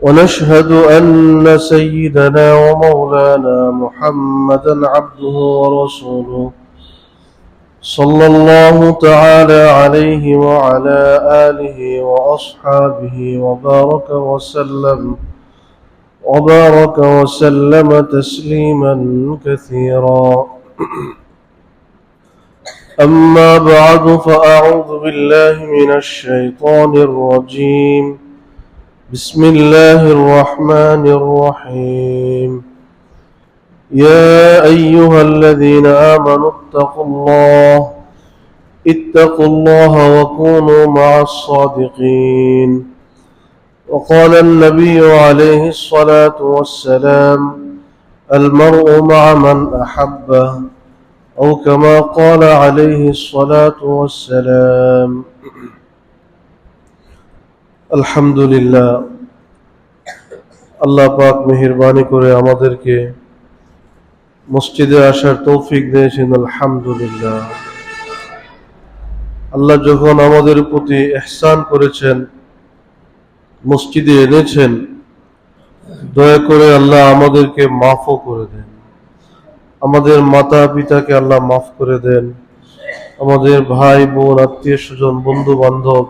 ونشهد أن سيدنا ومولانا محمدا عبده ورسوله صلى الله تعالى عليه وعلى آله وأصحابه وبارك وسلم وبارك وسلم تسليما كثيرا. أما بعد فأعوذ بالله من الشيطان الرجيم. بسم الله الرحمن الرحيم. يا أيها الذين آمنوا اتقوا الله اتقوا الله وكونوا مع الصادقين. وقال النبي عليه الصلاة والسلام المرء مع من أحبه أو كما قال عليه الصلاة والسلام আলহামদুলিল্লাহ। আল্লাহ পাক মেহরবানি করে আমাদেরকে মসজিদে আসার তৌফিক দিয়েছেন, আলহামদুলিল্লাহ। আল্লাহ যখন আমাদের প্রতি এহসান করেছেন, মসজিদে এনেছেন, দয়া করে আল্লাহ আমাদেরকে মাফও করে দেন। আমাদের মাতা পিতাকে আল্লাহ মাফ করে দেন। আমাদের ভাই, বোন আত্মীয় স্বজন বন্ধু বান্ধব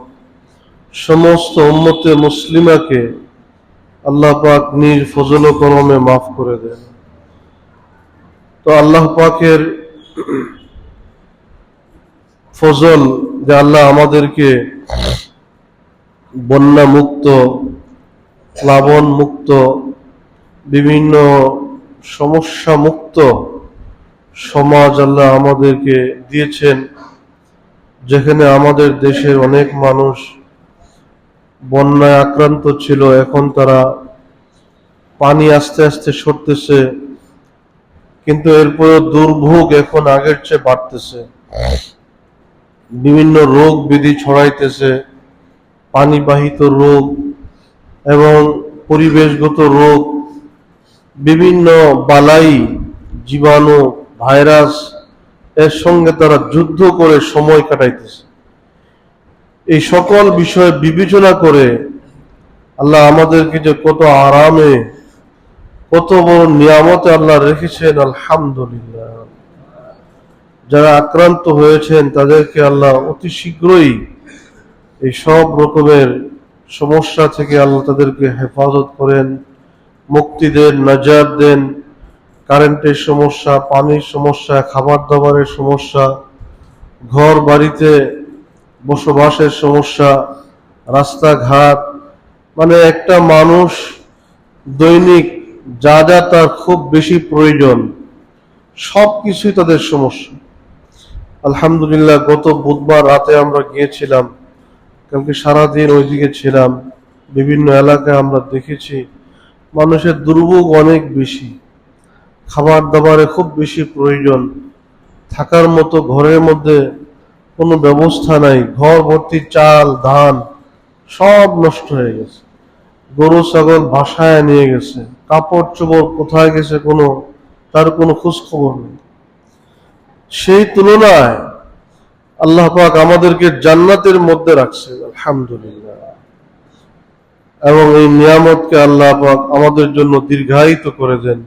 সমস্ত উম্মতে মুসলিমাকে আল্লাহ পাক নিজ ফজল করমে মাফ করে দেন। তো আল্লাহ পাকের ফজল যে আল্লাহ আমাদেরকে বন্যা মুক্ত, প্লাবন মুক্ত, বিভিন্ন সমস্যা মুক্ত সমাজ আল্লাহ আমাদেরকে দিয়েছেন, যেখানে আমাদের দেশের অনেক মানুষ বন্যায় আক্রান্ত ছিল, এখন তারা পানি আস্তে আস্তে সরতেছে, কিন্তু এরপরে দুর্ভোগ এখন আগের চেয়ে বাড়তেছে। বিভিন্ন রোগ বিধি ছড়াইতেছে, পানিবাহিত রোগ এবং পরিবেশগত রোগ, বিভিন্ন বালাই, জীবাণু, ভাইরাস, এর সঙ্গে তারা যুদ্ধ করে সময় কাটাইতেছে। এই সকল বিষয় বিবেচনা করে আল্লাহ আমাদেরকে যে কত আরামে, কত বড় নিয়ামতে আল্লাহ রেখেছেন, আলহামদুলিল্লাহ। যারা আক্রান্ত হয়েছেন, তাদেরকে আল্লাহ অতি শীঘ্রই এই সব রকমের সমস্যা থেকে আল্লাহ তাদেরকে হেফাজত করেন, মুক্তি দেন, নাজাত দেন। কারেন্টের সমস্যা, পানির সমস্যা খাবার দাবারের সমস্যা, ঘর বাড়িতে বসবাসের সমস্যা, রাস্তাঘাট মানে একটা মানুষ দৈনিক যা যা তার খুব বেশি প্রয়োজন, সব কিছুই তাদের সমস্যা। আলহামদুলিল্লাহ, গত বুধবার রাতে আমরা গিয়েছিলাম, কালকে সারাদিন ওইদিকে ছিলাম, বিভিন্ন এলাকায় আমরা দেখেছি, মানুষের দুর্ভোগ অনেক বেশি খাবার দাবারে খুব বেশি প্রয়োজন, থাকার মতো ঘরের মধ্যে কোনো ব্যবস্থা নাই, ঘর ভর্তি চাল, ধান, সব নষ্ট হয়ে গেছে। গরু, ছাগল ভাসায় নিয়ে গেছে, কাপড় চোপড় কোথায় গেছে কোনো, তার কোনো খোঁজখবর নেই। সেই তুলনায় আল্লাহ পাক আমাদেরকে জান্নাতের মধ্যে রাখছে আলহামদুলিল্লাহ। এবং এই নিয়ামতকে আল্লাহ পাক আমাদের জন্য দীর্ঘায়িত করে দেন।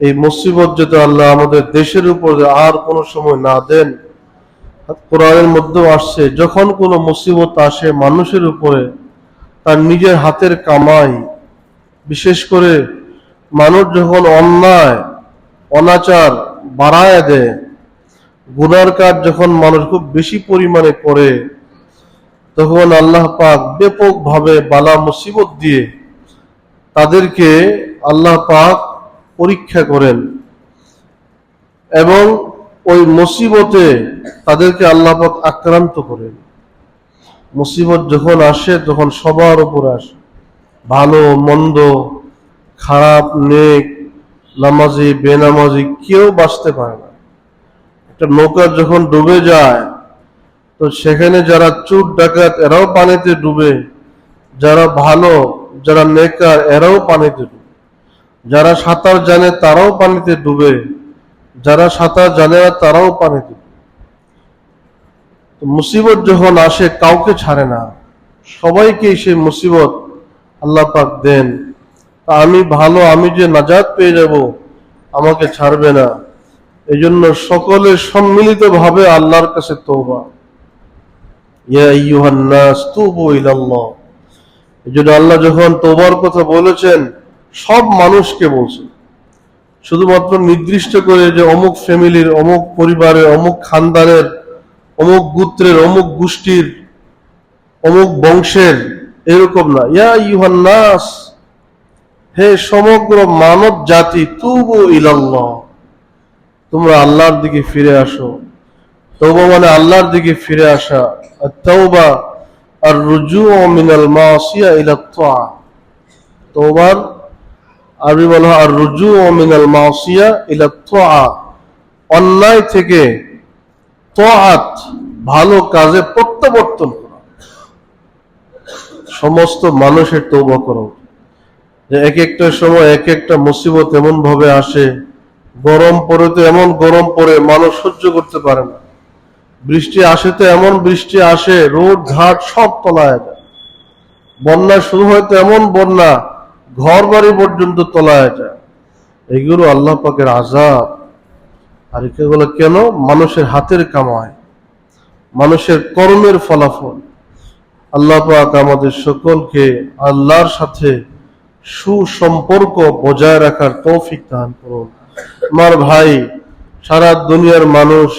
এই মুসিবত যাতে আল্লাহ আমাদের দেশের উপর আর কোনো সময় না দেন কোরআনের মধ্যেও আসছে, যখন কোনো মুসিবত আসে, মানুষের উপরে তার নিজের হাতের কামাই, বিশেষ করে মানুষ যখন অন্যায়, অনাচার বাড়ায় দেয়, গুনার কাজ যখন মানুষ খুব বেশি পরিমাণে করে, তখন আল্লাহ পাক ব্যাপক ভাবে বালা মুসিবত দিয়ে তাদেরকে আল্লাহ পাক পরীক্ষা করেন এবং ওই মুসিবতে তাদেরকে আল্লাপাক আক্রান্ত করেন মুসিবত যখন আসে, তখন সবার উপর আসে। ভালো, মন্দ, খারাপ, নেক, নামাজি, বেনামাজি কেউ বাঁচতে পারে না। একটা নৌকা যখন ডুবে যায়, তো সেখানে যারা চুর ডাকাত, এরাও পানিতে ডুবে। যারা ভালো, যারা নেকার এরাও পানিতে ডুবে। যারা সাঁতার জানে, তারাও পানিতে ডুবে। যারা সাঁতার জানে না, তারাও ডুবে মুসিবত যখন আসে, কাউকে ছাড়ে না। সবাইকে সেই মুসিবত আল্লাহ পাক দেন। আমি ভালো, আমি যে নাজাত পেয়ে যাব, আমাকে ছাড়বে না। এই জন্য সকলে সম্মিলিত ভাবে আল্লাহর কাছে তুবু এই জন্য আল্লাহ যখন তোবার কথা বলেছেন, সব মানুষকে বলছেন। শুধুমাত্র নির্দিষ্ট করে যে অমুক ফ্যামিলির, অমুক পরিবারের, অমুক খানদানের, অমুক গোত্রের, অমুক গোষ্ঠীর, অমুক বংশের, এরকম না। ইয়া ইউহান নাস হে সমগ্র মানব জাতি, তুবু ইলাল্লাহ। তোমরা আল্লাহর দিকে ফিরে আসো। তৌবা মানে আল্লাহর দিকে ফিরে আসা। আর তৌবা আর রুজু মিনাল মাসিয়া ইলা তৌবার আরবি বলা হয় আর রুজু ও মিনাল মাসিয়া ইলা তোয়া অন্যায় থেকে তোয়াত ভালো কাজে প্রত্যাবর্তন করা। সমস্ত মানুষের তৌবা করা যে এক একটা সময় এক একটা মুসিবত এমন ভাবে আসে, গরম পড়ে তো এমন গরম পড়ে মানুষ সহ্য করতে পারে না। বৃষ্টি আসে তো এমন বৃষ্টি আসে রোড ঘাট সব তলায় বন্যা শুরু হয় তো এমন বন্যা ঘর বাড়ি পর্যন্ত তলায় যায়। এগুলো আল্লাহ পাকের আজাব আর এগুলো কেন? মানুষের হাতের কামায় মানুষের কর্মের ফলাফল। আল্লাহ পাক আমাদের সকলকে আল্লাহর সাথে সুসম্পর্ক বজায় রাখার তৌফিক দান করুন। আমার ভাই, সারা দুনিয়ার মানুষ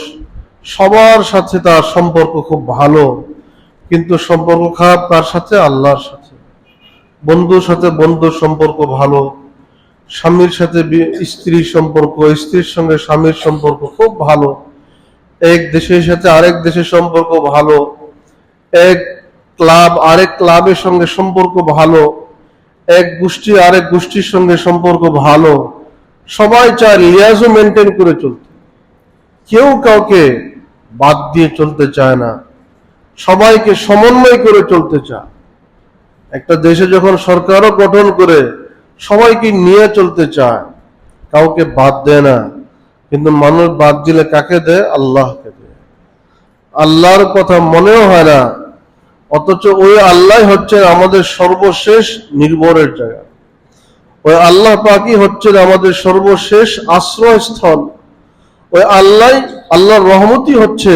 সবার সাথে তার সম্পর্ক খুব ভালো, কিন্তু সম্পর্ক খারাপ কার সাথে? আল্লাহর সাথে। বন্ধুর সাথে বন্ধুর সম্পর্ক ভালো, স্বামীর সাথে স্ত্রীর সম্পর্ক, স্ত্রীর সঙ্গে স্বামীর সম্পর্ক খুব ভালো। এক দেশের সাথে আরেক দেশের সম্পর্ক ভালো। এক ক্লাব, আরেক ক্লাবের সঙ্গে সম্পর্ক ভালো। এক গোষ্ঠী, আরেক গোষ্ঠীর সঙ্গে সম্পর্ক ভালো। সবাই চায় লিয়াজও মেনটেন করে চলতে। কেউ কাউকে বাদ দিয়ে চলতে চায় না। সবাইকে সমন্বয় করে চলতে চায়। একটা দেশে যখন সরকারও গঠন করে সবাইকে নিয়ে চলতে চায়, কাউকে বাদ দেয় না। কিন্তু মানুষ বাদ দিলে কাকে দেয়? আল্লাহকে দেয়। আল্লাহর কথা মনেও হয় না, অথচ ওই আল্লাহ হচ্ছে আমাদের সর্বশেষ নির্ভরের জায়গা। ওই আল্লাহ পাকই হচ্ছেন আমাদের সর্বশেষ আশ্রয়স্থল। ওই আল্লাহ, আল্লাহর রহমতি হচ্ছে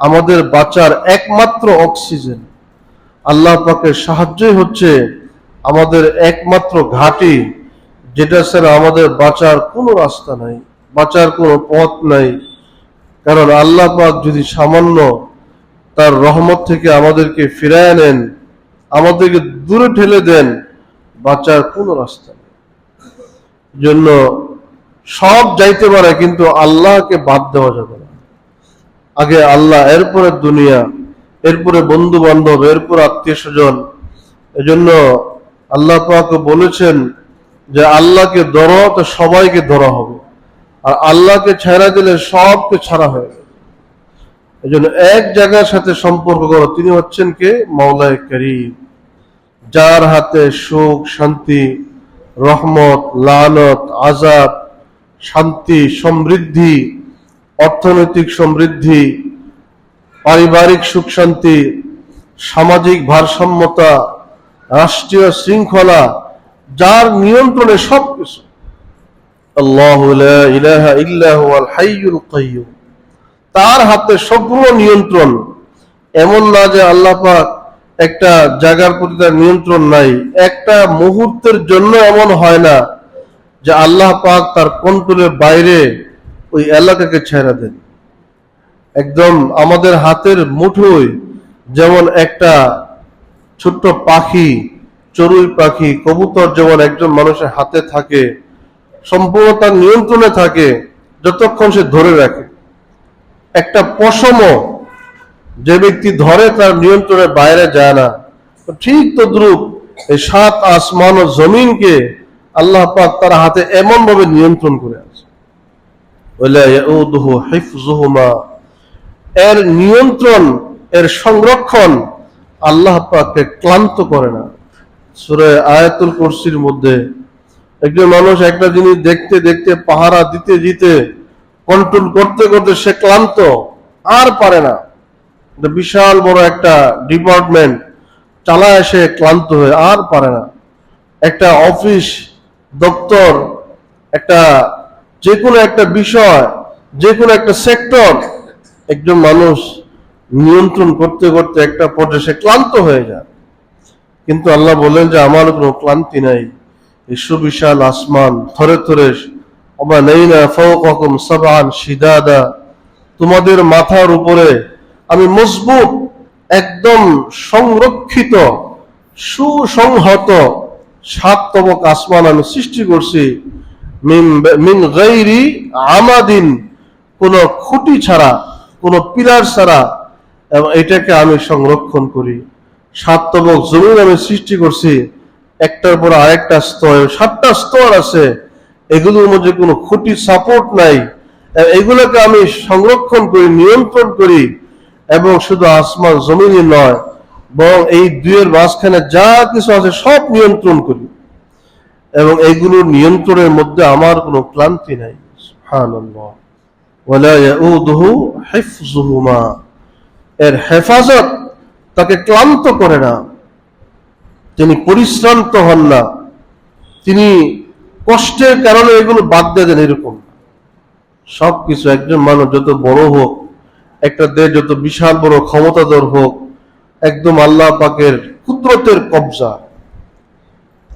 আমাদের বাঁচার একমাত্র অক্সিজেন। আল্লাহ পাকের সাহায্যই হচ্ছে আমাদের একমাত্র ঘাঁটি, যেটা স্যার আমাদের বাঁচার কোনো রাস্তা নাই, বাঁচার কোনো পথ নাই। কারণ আল্লাহ পাক যদি সামান্য তার রহমত থেকে আমাদেরকে ফিরায় নেন আমাদেরকে দূরে ঠেলে দেন, বাঁচার কোনো রাস্তা নেই। জন্য সব যাইতে পারে, কিন্তু আল্লাহকে বাদ দেওয়া যাবে না। আগে আল্লাহ, এরপরে দুনিয়া। এরপরে বন্ধু বান্ধব এরপর আত্মীয় স্বজন এজন্য আল্লাহ পাক বলেছেন যে আল্লাহকে ধরো, তো সবাইকে ধরা হবে। আর আল্লাহকে ছেড়া দিলে সবকে ছাড়া হয়ে যাবে। এই জন্য এক জায়গার সাথে সম্পর্ক করো। তিনি হচ্ছেন কে? মাওলায় করিম। যার হাতে সুখ, শান্তি, রহমত, লানত আজাদ শান্তি, সমৃদ্ধি, অর্থনৈতিক সমৃদ্ধি পারিবারিক সুখ শান্তি, সামাজিক ভারসাম্যতা, রাষ্ট্রীয় শৃঙ্খলা, যার নিয়ন্ত্রণে সবকিছু। তার হাতে সবগুলো নিয়ন্ত্রণ। এমন না যে আল্লাহ পাক একটা জায়গার প্রতি তার নিয়ন্ত্রণ নাই। একটা মুহূর্তের জন্য এমন হয় না যে আল্লাহ পাক তার কন্ট্রোলের বাইরে ওই এলাকাকে ছেড়ে দেন। একদম আমাদের হাতের মুঠোয় যেমন একটা ছোট্ট পাখি, চড়ুই পাখি, কবুতর যেমন একজন মানুষের হাতে থাকে সম্পূর্ণ তার নিয়ন্ত্রণে থাকে, যতক্ষণ সে ধরে রাখে। একটা পশমও যে ব্যক্তি ধরে তার নিয়ন্ত্রণের বাইরে যায় না। ঠিক তো দ্রুপ এই সাত আসমান ও জমিনকে আল্লাহ পাক তার হাতে এমন ভাবে নিয়ন্ত্রণ করে আছে। ওয়ালা ইয়াউদুহু হিফযুহুমা এর নিয়ন্ত্রণ, এর সংরক্ষণ আল্লাহ পাককে ক্লান্ত করে না। সুরে আয়াতুল কুরসির মধ্যে একজন মানুষ একটা জিনিস দেখতে দেখতে পাহারা দিতে দিতে কন্ট্রোল করতে করতে সে ক্লান্ত, আর পারে না। বিশাল বড় একটা ডিপার্টমেন্ট চালায় সে ক্লান্ত হয়ে আর পারে না। একটা অফিস দপ্তর একটা যে কোনো একটা বিষয় যে কোনো একটা সেক্টর একজন মানুষ নিয়ন্ত্রণ করতে করতে একটা পর্যায়ে সে ক্লান্ত হয়ে যায়। কিন্তু আল্লাহ বলেন যে, আমার কোনো ক্লান্তি নাই। এই সুবিশাল আসমান, থরে থরে অবা নেই না ফৌকম সাবান সিদাদা তোমাদের মাথার উপরে আমি মজবুত, একদম সংরক্ষিত, সুসংহত সাত তবক আসমান আমি সৃষ্টি করছি। মিন- মিন গৈরি আমাদিন, কোন খুঁটি ছাড়া কোন পিলার ছাড়া এটাকে আমি সংরক্ষণ করি। সাত তবক জমিন আমি সৃষ্টি করছি, একটার পর আরেকটা স্তর সাতটা স্তর আছে, এগুলোর মধ্যে কোনো খুঁটি সাপোর্ট নাই এগুলোকে আমি সংরক্ষণ করি, নিয়ন্ত্রণ করি, এবং শুধু আসমান জমিনই নয়, বরং এই দুইয়ের মাঝখানে যা কিছু আছে সব নিয়ন্ত্রণ করি, এবং এইগুলোর নিয়ন্ত্রণের মধ্যে আমার কোনো ক্লান্তি নাই। সুবহানাল্লাহ। এর হেফাজত তাকে ক্লান্ত করে না। তিনি পরিশ্রান্ত হন না। তিনি কষ্টের কারণে এগুলো বাদ দিয়ে দেন এরকম। সবকিছু একজন মানুষ যত বড় হোক, একটা দেশ যত বিশাল বড় ক্ষমতাধর হোক, একদম আল্লাহ পাকের কুদরতের কবজা।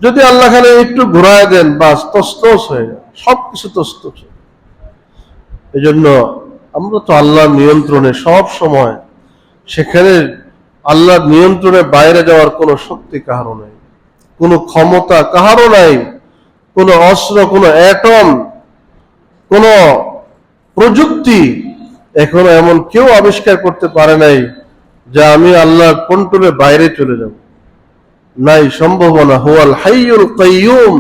যদি আল্লাহ খানে একটু ঘুরায় দেন, বাস তস্তস হয়ে যায়। সবকিছু তস্তস হয়ে যায়। এই জন্য আমরা তো আল্লাহর নিয়ন্ত্রণে সব সময়, সেখানে আল্লাহর নিয়ন্ত্রণে বাইরে যাওয়ার কোনো শক্তি কাহারও নাই, কোনো ক্ষমতা কাহারও নাই, কোনো অস্ত্র, কোনো অ্যাটম কোনো প্রযুক্তি এখনও এমন কেউ আবিষ্কার করতে পারে নাই যে আমি আল্লাহর কন্ট্রোলের বাইরে চলে যাব নাই, সম্ভাবনা, হুয়াল হাইয়ুল কাইয়ুম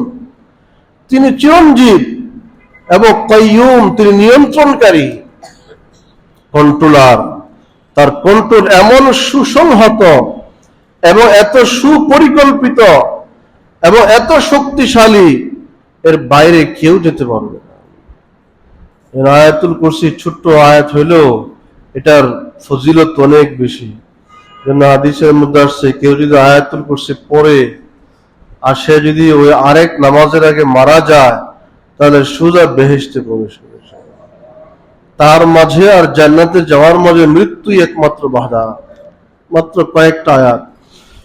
তিনি চিরঞ্জীব এবং কয়ুম, তিনি নিয়ন্ত্রণকারী। কন্ট্রোলার, তার কন্ট্রোল এমন সুসংহত এবং এত সুপরিকল্পিত এবং এত শক্তিশালী, এর বাইরে কেউ যেতে পারবে না। আয়াতুল কুরসি ছোট্ট আয়াত হইলেও এটার ফজিলত অনেক বেশি। জন্য হাদিসের মধ্যে আসছে, কেউ যদি আয়াতুল কুরসি পড়ে, আর সে যদি ওই আরেক নামাজের আগে মারা যায় তাহলে সোজা বেহেশতে প্রবেশ করে তার মাঝে আর জান্নাতে যাওয়ার মাঝে মৃত্যুই একমাত্র বাধা, মাত্র কয়েকটা আয়াত।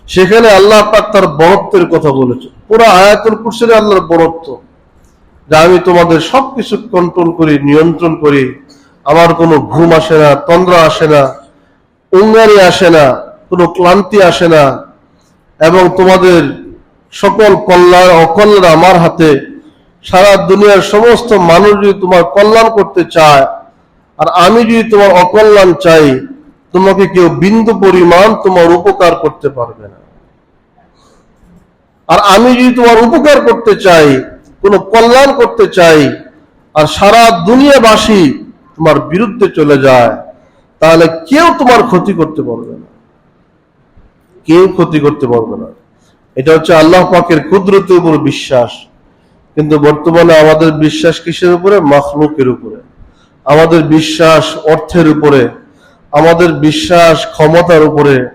সেখানে আল্লাহ পাক তার বরত্বের কথা বলেছে পুরো আয়াতুল কুরসির আল্লাহর বরত্ব যে আমি তোমাদের সবকিছু কন্ট্রোল করি, নিয়ন্ত্রণ করি, আমার কোনো ঘুম আসে না, তন্দ্রা আসে না, উঙ্গারি আসে না, কোনো ক্লান্তি আসে না, এবং তোমাদের সকল কল্যাণ অকল্যাণ আমার হাতে সারা দুনিয়ার সমস্ত মানুষ যদি তোমার কল্যাণ করতে চায়, আর আমি যদি তোমার অকল্যাণ চাই, তোমাকে কেউ বিন্দু পরিমাণ তোমার উপকার করতে পারবে না। আর আমি যদি তোমার উপকার করতে চাই, কোনো কল্যাণ করতে চাই, আর সারা দুনিয়াবাসী তোমার বিরুদ্ধে চলে যায়, তাহলে কেউ তোমার ক্ষতি করতে পারবে না। কেউ ক্ষতি করতে পারবে না। এটা হচ্ছে আল্লাহ পাকের কুদরতের উপর বিশ্বাস। কিন্তু বর্তমানে আমাদের বিশ্বাস কিসের উপরে? মখলুকের উপরে। আমাদের বিশ্বাস অর্থের উপরে। আমাদের বিশ্বাস ক্ষমতার উপরে।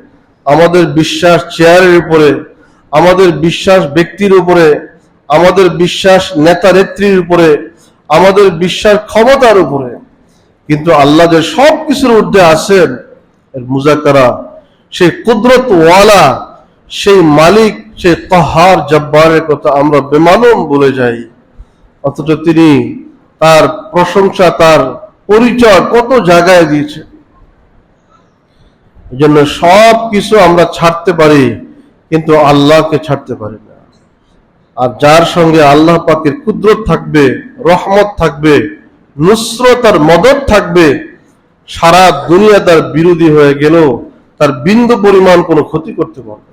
আমাদের বিশ্বাস চেয়ারের উপরে। আমাদের বিশ্বাস ব্যক্তির উপরে। আমাদের বিশ্বাস নেতা নেত্রীর উপরে। আমাদের বিশ্বাস ক্ষমতার উপরে। কিন্তু আল্লাহ যে সব কিছুর ঊর্ধ্বে এর মুজাকারা সেই কুদরত ওয়ালা সেই মালিক সেই তাহার জব্বারের কথা আমরা বেমালুম বলে যাই। অথচ তিনি তার প্রশংসা, তার পরিচয় কত জায়গায় দিয়েছে এই জন্য সব কিছু আমরা ছাড়তে পারি, কিন্তু আল্লাহকে ছাড়তে পারি না। আর যার সঙ্গে আল্লাহ পাকের কুদরত থাকবে, রহমত থাকবে, নুসরত আর মদত থাকবে, সারা দুনিয়া তার বিরোধী হয়ে গেলেও তার বিন্দু পরিমাণ কোনো ক্ষতি করতে পারবে।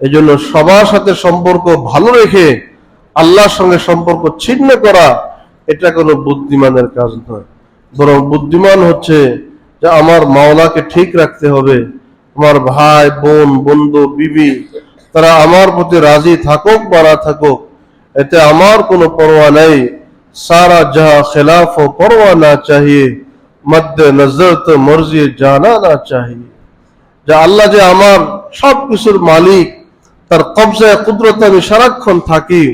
এই জন্য সবার সাথে সম্পর্ক ভালো রেখে আল্লাহর সঙ্গে সম্পর্ক ছিন্ন করা, এটা কোনো বুদ্ধিমানের কাজ নয়। বরং বুদ্ধিমান হচ্ছে যে আমার মাওলাকে ঠিক রাখতে হবে। আমার ভাই, বোন, বন্ধু, বিবি, তারা আমার প্রতি রাজি থাকুক বা না থাকুক, এতে আমার কোনো পরোয়া নেই। সারা যাহা খেলাফ ও পরোয়া না চাহিয়ে, মধ্যে নজর তো মর্জি জানা না চাহিয়ে। যে আল্লাহ যে আমার সব কিছুর মালিক তার কবজায় কুদরত আমি সারাক্ষণ থাকি।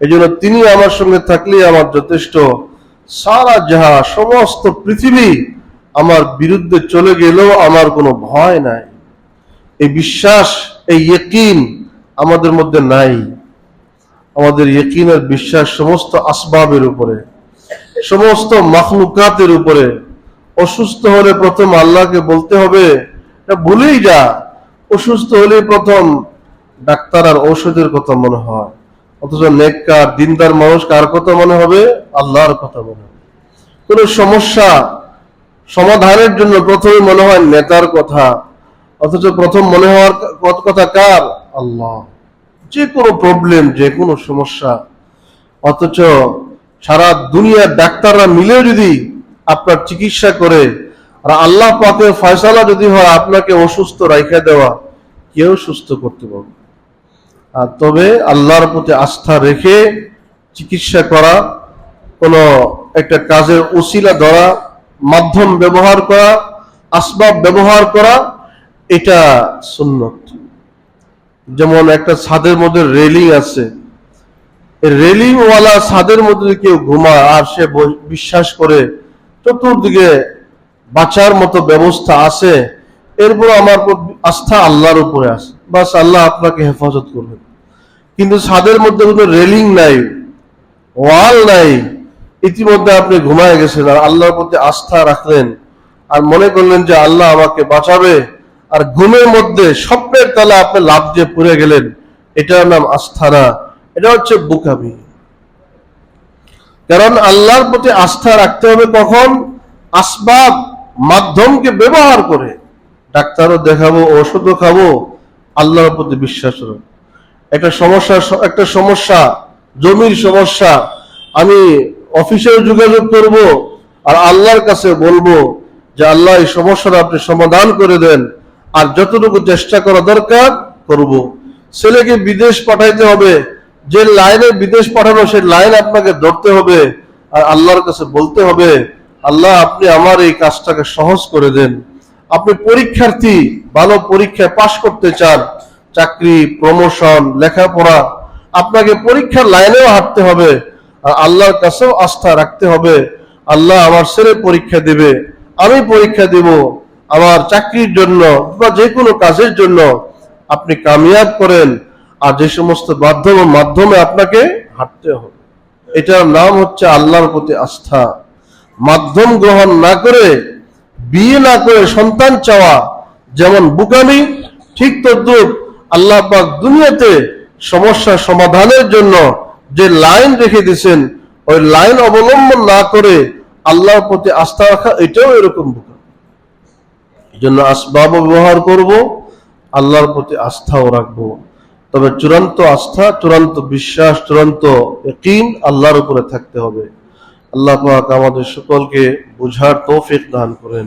এই জন্য তিনি আমার সঙ্গে থাকলে আমার যথেষ্ট। সারা যাহা সমস্ত পৃথিবী আমার বিরুদ্ধে চলে গেলেও আমার কোনো ভয় নাই। এই বিশ্বাস, এই ইয়কিন আমাদের মধ্যে নাই। আমাদের ইয়কিনের বিশ্বাস সমস্ত আসবাবের উপরে, সমস্ত মাখলুকাতের উপরে। অসুস্থ হলে প্রথম আল্লাহকে বলতে হবে ভুলেই যা। অসুস্থ হলে প্রথম ডাক্তার আর ঔষধের কথা মনে হয়। অথচ নেককার, দিনদার মানুষ কার কথা মনে হবে? আল্লাহর কথা মনে হবে। কোন সমস্যা সমাধানের জন্য প্রথমে মনে হয় নেতার কথা, অথচ প্রথম মনে হওয়ার কথা কার? আল্লাহ। যে কোনো প্রবলেম যে কোনো সমস্যা। অথচ সারা দুনিয়ার ডাক্তাররা মিলে যদি আপনার চিকিৎসা করে, আর আল্লাহ পাকের ফয়সালা যদি হয় আপনাকে অসুস্থ রাইখা দেওয়া, কেউ সুস্থ করতে পারবে তবে আল্লাহর প্রতি আস্থা রেখে চিকিৎসা করা, কোনো একটা কাজের উসিলা ধরা, মাধ্যম ব্যবহার করা, আসবাব ব্যবহার করা, এটা সুন্নত। যেমন একটা ছাদের মধ্যে রেলিং আছে রেলিং ওয়ালা ছাদের মধ্যে কেউ ঘুমায় আর সে বিশ্বাস করে, চতুর্দিকে বাঁচার মতো ব্যবস্থা আছে এরপর আমার আস্থা আল্লাহর উপরে আছে। বাস আল্লাহ আপনাকে হেফাজত করবেন কিন্তু ছাদের মধ্যে কোনো রেলিং নাই, ওয়াল নাই, ইতিমধ্যে আপনি ঘুমায় গেছেন আর আল্লাহর প্রতি আস্থা রাখলেন আর মনে করলেন যে আল্লাহ আমাকে বাঁচাবে আর ঘুমের মধ্যে স্বপ্নের তলা আপনি লাভ দিয়ে পড়ে গেলেন, এটার নাম আস্থা না, এটা হচ্ছে বুকামি। কারণ আল্লাহর প্রতি আস্থা রাখতে হবে কখন? আসবাব মাধ্যমকে ব্যবহার করে। ডাক্তারও দেখাবো, ওষুধও খাব আল্লাহর প্রতি বিশ্বাস একটা সমস্যা একটা সমস্যা, জমির সমস্যা, আমি অফিসেও যোগাযোগ করব আর আল্লাহর কাছে বলব যে আল্লাহ এই সমস্যাটা আপনি সমাধান করে দেন আর যতটুকু চেষ্টা করা দরকার করব। ছেলেকে বিদেশ পাঠাইতে হবে, যে লাইনে বিদেশ পাঠানো সেই লাইন আপনাকে ধরতে হবে আর আল্লাহর কাছে বলতে হবে, আল্লাহ আপনি আমার এই কাজটাকে সহজ করে দেন। আপনি পরীক্ষার্থী ভালো পরীক্ষায় পাশ করতে চান, চাকরি প্রমোশন লেখাপড়া, আপনাকে পরীক্ষার লাইনেও হাঁটতে হবে আল্লাহর কাছেও আস্থা রাখতে হবে। আল্লাহ আমার ছেলে পরীক্ষা দিবে, আমি পরীক্ষা দিব। আমার চাকরির জন্য বা যে কোনো কাজের জন্য আপনি কামিয়াব করেন, আর যে সমস্ত মাধ্যম মাধ্যমে আপনাকে হাঁটতে হবে। এটার নাম হচ্ছে আল্লাহর প্রতি আস্থা। মাধ্যম গ্রহণ না করে, বিয়ে না করে সন্তান চাওয়া যেমন বুকামি, ঠিক তদ্রুপ আল্লাহ পাক দুনিয়াতে সমস্যা সমাধানের জন্য যে লাইন রেখে দিয়েছেন, ওই লাইন অবলম্বন না করে আল্লাহর প্রতি আস্থা রাখা, এটাও এরকম বুকামি। এই জন্য আসবাব ব্যবহার করব, আল্লাহর প্রতি আস্থাও রাখব। তবে চূড়ান্ত আস্থা, চূড়ান্ত বিশ্বাস, চূড়ান্ত একিন আল্লাহর উপরে থাকতে হবে। আল্লাহ পাক আমাদের সকলকে বুঝার তৌফিক দান করেন।